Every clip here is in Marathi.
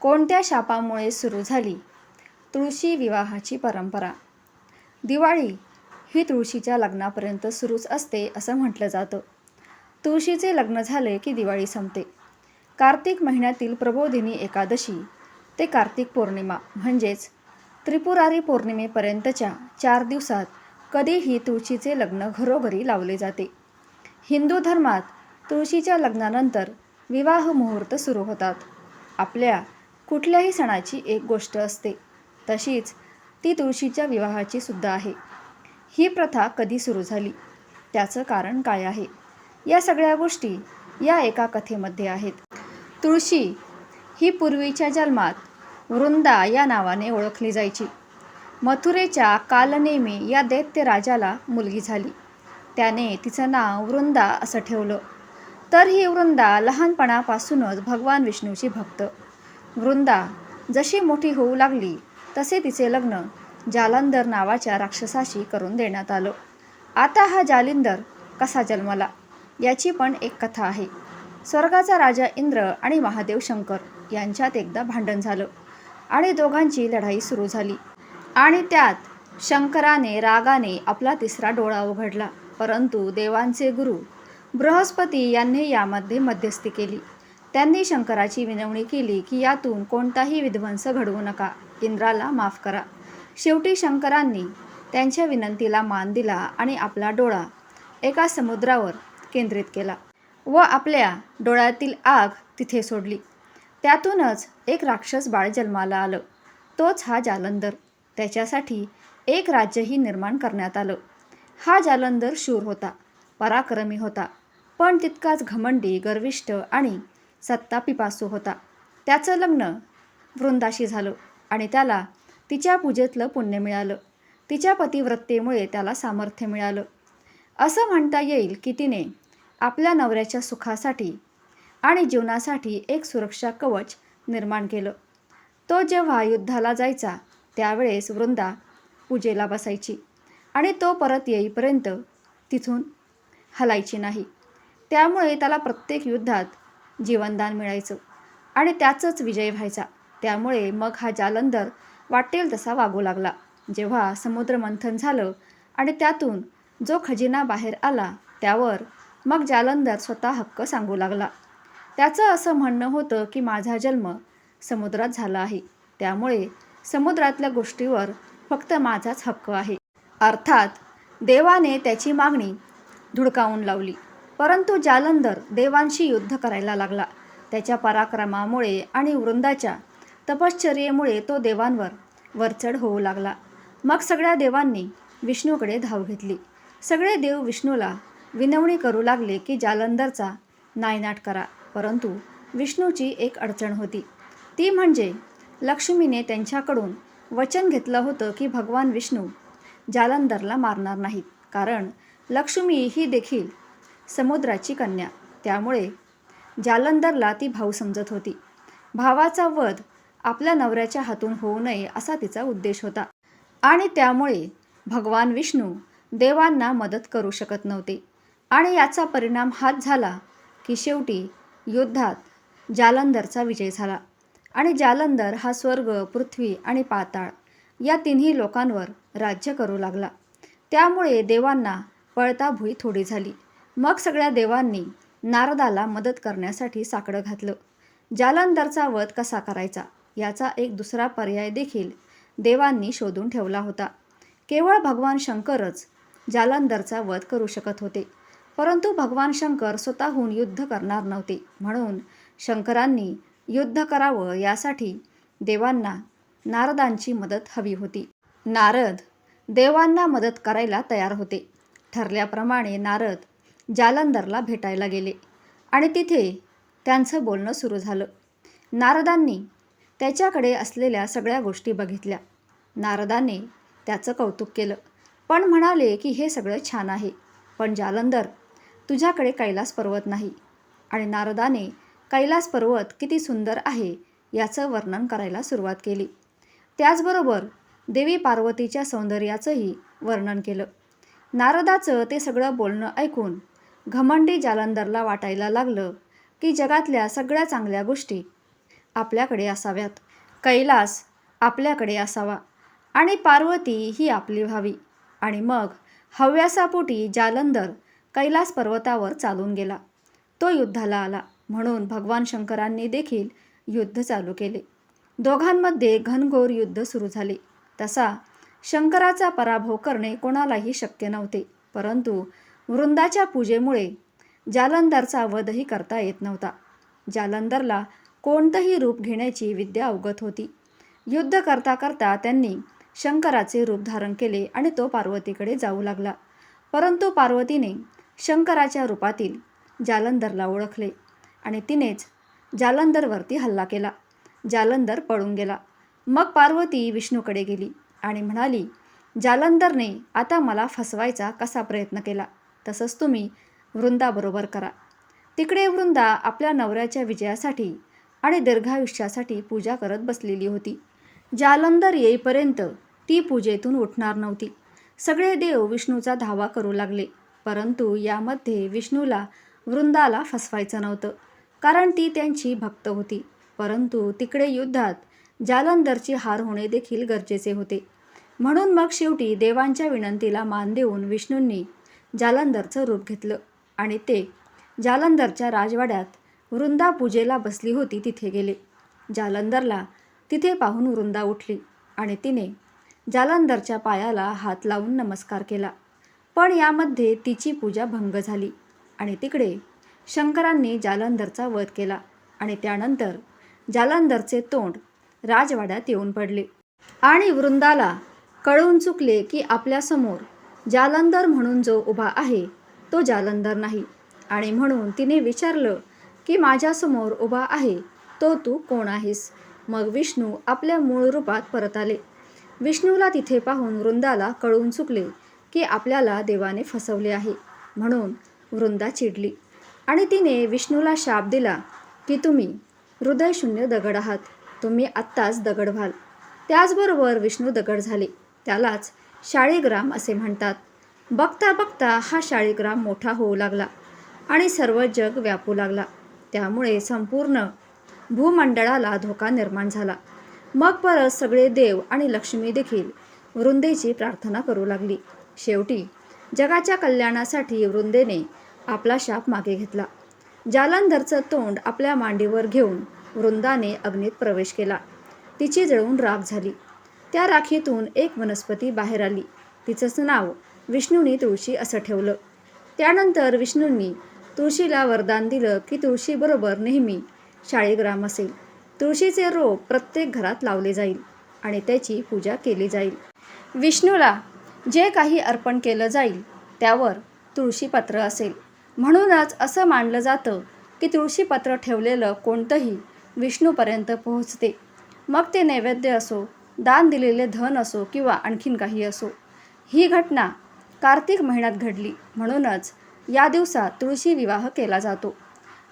कोणत्या शापामुळे सुरू झाली? तुळशी विवाहाची परंपरा. दिवाळी ही तुळशीच्या लग्नापर्यंत सुरूच असते असं म्हटलं जातं. तुळशीचे लग्न झाले की दिवाळी संपते. कार्तिक महिन्यातील प्रबोधिनी एकादशी ते कार्तिक पौर्णिमा म्हणजेच त्रिपुरारी पौर्णिमेपर्यंतच्या चार दिवसात कधीही तुळशीचे लग्न घरोघरी लावले जाते. हिंदू धर्मात तुळशीच्या लग्नानंतर विवाह मुहूर्त सुरू होतात. आपल्या कुठल्याही सणाची एक गोष्ट असते. तशीच ती तुळशीच्या विवाहाची सुद्धा आहे. ही प्रथा कधी सुरू झाली? त्याचं कारण काय आहे? या सगळ्या गोष्टी या एका कथेमध्ये आहेत. तुळशी ही पूर्वीच्या जन्मात वृंदा या नावाने ओळखली जायची. मथुरेच्या कालनेमी या दैत्य राजाला मुलगी झाली. त्याने तिचं नाव वृंदा असं ठेवलं. तर ही वृंदा लहानपणापासूनच भगवान विष्णूची भक्त. वृंदा जशी मोठी होऊ लागली तसे तिचे लग्न जालंधर नावाच्या राक्षसाशी करून देण्यात आलं. आता हा जालिंदर कसा जन्मला याची पण एक कथा आहे. स्वर्गाचा राजा इंद्र आणि महादेव शंकर यांच्यात एकदा भांडण झालं आणि दोघांची लढाई सुरू झाली. आणि त्यात शंकराने रागाने आपला तिसरा डोळा उघडला परंतु देवांचे गुरु बृहस्पती यांनी यामध्ये मध्यस्थी केली. त्यांनी शंकराची विनवणी केली की यातून कोणताही विध्वंस घडवू नका. इंद्राला माफ करा. शेवटी शंकरांनी त्यांच्या विनंतीला मान दिला आणि आपला डोळा एका समुद्रावर केंद्रित केला व आपल्या डोळ्यातील आग तिथे सोडली. त्यातूनच एक राक्षस बाळ जन्माला आलं. तोच हा जालंधर. त्याच्यासाठी एक राज्यही निर्माण करण्यात आलं. हा जालंधर शूर होता पराक्रमी होता. पण तितकाच घमंडी गर्विष्ठ आणि सत्तापिपासू होता. त्याचं लग्न वृंदाशी झालं आणि त्याला तिच्या पूजेतलं पुण्य मिळालं. तिच्या पतिव्रत्तेमुळे त्याला सामर्थ्य मिळालं. असं म्हणता येईल की तिने आपल्या नवऱ्याच्या सुखासाठी आणि जीवनासाठी एक सुरक्षा कवच निर्माण केलं. तो जेव्हा युद्धाला जायचा त्यावेळेस वृंदा पूजेला बसायची आणि तो परत येईपर्यंत तिथून हलायची नाही. त्यामुळे त्याला प्रत्येक युद्धात जीवनदान मिळायचं. आणि त्याचंच विजय व्हायचा. त्यामुळे मग हा जालंधर वाटेल तसा वागू लागला. जेव्हा समुद्र मंथन झालं आणि त्यातून जो खजिना बाहेर आला त्यावर मग जालंधर स्वतः हक्क सांगू लागला. त्याचं असं म्हणणं होतं की माझा जन्म समुद्रात झाला आहे. त्यामुळे समुद्रातल्या गोष्टीवर फक्त माझाच हक्क आहे. अर्थात देवाने त्याची मागणी धुडकावून लावली. परंतु जालंधर देवांशी युद्ध करायला लागला. त्याच्या पराक्रमामुळे आणि वृंदाच्या तपश्चर्येमुळे तो देवांवर वरचढ होऊ लागला. मग सगळ्या देवांनी विष्णूकडे धाव घेतली. सगळे देव विष्णूला विनवणी करू लागले की जालंधरचा नायनाट करा. परंतु विष्णूची एक अडचण होती. ती म्हणजे लक्ष्मीने त्यांच्याकडून वचन घेतलं होतं की भगवान विष्णू जालंधरला मारणार नाहीत. कारण लक्ष्मी ही देखील समुद्राची कन्या. त्यामुळे जालंधरला ती भाऊ समजत होती. भावाचा वध आपल्या नवऱ्याच्या हातून होऊ नये असा तिचा उद्देश होता. आणि त्यामुळे भगवान विष्णू देवांना मदत करू शकत नव्हते. आणि याचा परिणाम हाच झाला की शेवटी युद्धात जालंधरचा विजय झाला. आणि जालंधर हा स्वर्ग पृथ्वी आणि पाताळ या तिन्ही लोकांवर राज्य करू लागला. त्यामुळे देवांना पळताभुई थोडी झाली. मग सगळ्या देवांनी नारदाला मदत करण्यासाठी साकडं घातलं. जालंधरचा वध कसा करायचा? याचा एक दुसरा पर्याय देखील देवांनी शोधून ठेवला होता. केवळ भगवान शंकरच जालंधरचा वध करू शकत होते. परंतु भगवान शंकर स्वतःहून युद्ध करणार नव्हते. म्हणून शंकरांनी युद्ध करावं यासाठी देवांना नारदांची मदत हवी होती. नारद देवांना मदत करायला तयार होते. ठरल्याप्रमाणे नारद जालंधरला भेटायला गेले. आणि तिथे त्यांचं बोलणं सुरू झालं. नारदांनी त्याच्याकडे असलेल्या सगळ्या गोष्टी बघितल्या. नारदाने त्याचं कौतुक केलं. पण म्हणाले की हे सगळं छान आहे. पण जालंधर तुझ्याकडे कैलास पर्वत नाही. आणि नारदाने कैलास पर्वत किती सुंदर आहे याचं वर्णन करायला सुरुवात केली. त्याचबरोबर देवी पार्वतीच्या सौंदर्याचंही वर्णन केलं. नारदाचं ते सगळं बोलणं ऐकून घमंडी जालंधरला वाटायला लागलं की जगातल्या सगळ्या चांगल्या गोष्टी आपल्याकडे असाव्यात. कैलास आपल्याकडे असावा आणि पार्वती ही आपली व्हावी. आणि मग हव्यासापोटी जालंधर कैलास पर्वतावर चालून गेला. तो युद्धाला आला म्हणून भगवान शंकरांनी देखील युद्ध चालू केले. दोघांमध्ये घनघोर युद्ध सुरू झाले. तसा शंकराचा पराभव करणे कोणालाही शक्य नव्हते परंतु वृंदाच्या पूजेमुळे जालंधरचा वधही करता येत नव्हता. जालंधरला कोणतंही रूप घेण्याची विद्या अवगत होती. युद्ध करता करता त्यांनी शंकराचे रूप धारण केले आणि तो पार्वतीकडे जाऊ लागला. परंतु पार्वतीने शंकराच्या रूपातील जालंधरला ओळखले आणि तिनेच जालंधरवरती हल्ला केला. जालंधर पळून गेला. मग पार्वती विष्णूकडे गेली आणि म्हणाली जालंधरने आता मला फसवायचा कसा प्रयत्न केला? तसंच तुम्ही वृंदाबरोबर करा. तिकडे वृंदा आपल्या नवऱ्याच्या विजयासाठी आणि दीर्घायुष्यासाठी पूजा करत बसलेली होती. जालंधर येईपर्यंत ती पूजेतून उठणार नव्हती. सगळे देव विष्णूचा धावा करू लागले. परंतु यामध्ये विष्णूला वृंदाला फसवायचं नव्हतं कारण ती त्यांची भक्त होती. परंतु तिकडे युद्धात जालंधरची हार होणे देखील गरजेचे होते. म्हणून मग शेवटी देवांच्या विनंतीला मान देऊन विष्णूंनी जालंधरचं रूप घेतलं. आणि ते जालंधरच्या राजवाड्यात वृंदा पूजेला बसली होती तिथे गेले. जालंधरला तिथे पाहून वृंदा उठली आणि तिने जालंधरच्या पायाला हात लावून नमस्कार केला. पण यामध्ये तिची पूजा भंग झाली आणि तिकडे शंकरांनी जालंधरचा वध केला आणि त्यानंतर जालंधरचे तोंड राजवाड्यात येऊन पडले. आणि वृंदाला कळून चुकले की आपल्यासमोर जालंधर म्हणून जो उभा आहे तो जालंधर नाही. आणि म्हणून तिने विचारलं की माझ्यासमोर उभा आहे तो तू कोण आहेस? मग विष्णू आपल्या मूळ रूपात परत आले. विष्णूला तिथे पाहून वृंदाला कळून चुकले की आपल्याला देवाने फसवले आहे. म्हणून वृंदा चिडली. आणि तिने विष्णूला शाप दिला की तुम्ही हृदयशून्य दगड आहात. तुम्ही आत्ताच दगड व्हाल. त्याचबरोबर विष्णू दगड झाले. त्यालाच शाळीग्राम असे म्हणतात. बघता बघता हा शाळीग्राम मोठा होऊ लागला आणि सर्व जग व्यापू लागला. त्यामुळे संपूर्ण भूमंडळाला धोका निर्माण झाला. मग परत सगळे देव आणि लक्ष्मी देखील वृंदेची प्रार्थना करू लागली. शेवटी जगाच्या कल्याणासाठी वृंदेने आपला शाप मागे घेतला. जालंधरचं तोंड आपल्या मांडीवर घेऊन वृंदाने अग्नीत प्रवेश केला. तिची जळून राग झाली. त्या राखीतून एक वनस्पती बाहेर आली. तिचंच नाव विष्णूंनी तुळशी असं ठेवलं. त्यानंतर विष्णूंनी तुळशीला वरदान दिलं की तुळशीबरोबर नेहमी शाळेग्राम असेल. तुळशीचे रोप प्रत्येक घरात लावले जाईल आणि त्याची पूजा केली जाईल. विष्णूला जे काही अर्पण केलं जाईल त्यावर तुळशीपत्र असेल. म्हणूनच असं मानलं जातं की तुळशीपत्र ठेवलेलं कोणतंही विष्णूपर्यंत पोहोचते. मग ते नैवेद्य असो दान दिलेले धन असो किंवा आणखीन काही असो. ही घटना कार्तिक महिन्यात घडली. म्हणूनच या दिवसात तुळशी विवाह केला जातो.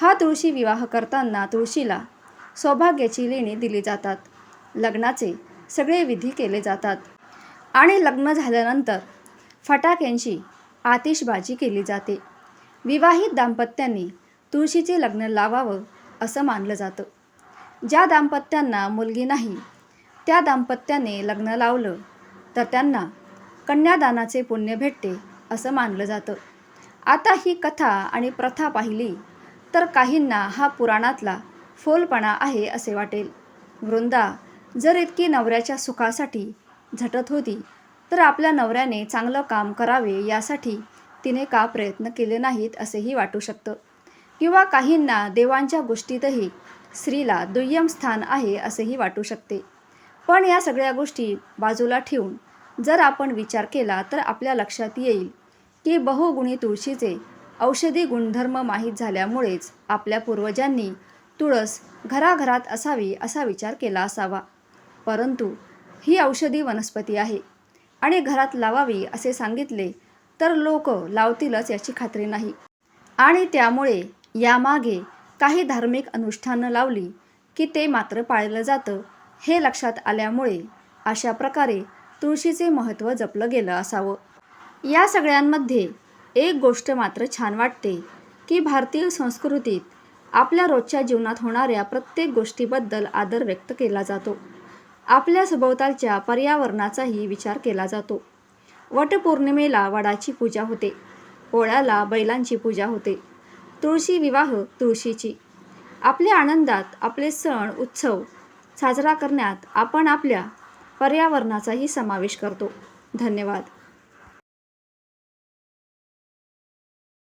हा तुळशी विवाह करताना तुळशीला सौभाग्याची लेणी दिली जातात. लग्नाचे सगळे विधी केले जातात. आणि लग्न झाल्यानंतर फटाक्यांची आतिषबाजी केली जाते. विवाहित दाम्पत्यांनी तुळशीचे लग्न लावावं असं मानलं जातं. ज्या दाम्पत्यांना मुलगी नाही त्या दाम्पत्याने लग्न लावलं तर त्यांना कन्यादानाचे पुण्य भेटते असं मानलं जातं. आता ही कथा आणि प्रथा पाहिली तर काहींना हा पुराणातला फोलपणा आहे असे वाटेल. वृंदा जर इतकी नवऱ्याच्या सुखासाठी झटत होती तर आपल्या नवऱ्याने चांगलं काम करावे यासाठी तिने का प्रयत्न केले नाहीत असेही वाटू शकतं. किंवा काहींना देवांच्या गोष्टीतही स्त्रीला दुय्यम स्थान आहे असेही वाटू शकते. पण या सगळ्या गोष्टी बाजूला ठेवून जर आपण विचार केला तर आपल्या लक्षात येईल की बहुगुणी तुळशीचे औषधी गुणधर्म माहीत झाल्यामुळेच आपल्या पूर्वजांनी तुळस घराघरात असावी असा विचार केला असावा. परंतु ही औषधी वनस्पती आहे आणि घरात लावावी असे सांगितले तर लोक लावतीलच याची खात्री नाही. आणि त्यामुळे यामागे काही धार्मिक अनुष्ठानं लावली की ते मात्र पाळलं जातं. हे लक्षात आल्यामुळे अशा प्रकारे तुळशीचे महत्त्व जपलं गेलं असावं. या सगळ्यांमध्ये एक गोष्ट मात्र छान वाटते की भारतीय संस्कृतीत आपल्या रोजच्या जीवनात होणाऱ्या प्रत्येक गोष्टीबद्दल आदर व्यक्त केला जातो. आपल्या सभोवतालच्या पर्यावरणाचाही विचार केला जातो. वटपौर्णिमेला वडाची पूजा होते पोळ्याला बैलांची पूजा होते तुळशी विवाह तुळशीची. आपल्या आनंदात आपले सण उत्सव साजरा करण्यात आपण आपल्या पर्यावरणाचाही समावेश करतो. धन्यवाद.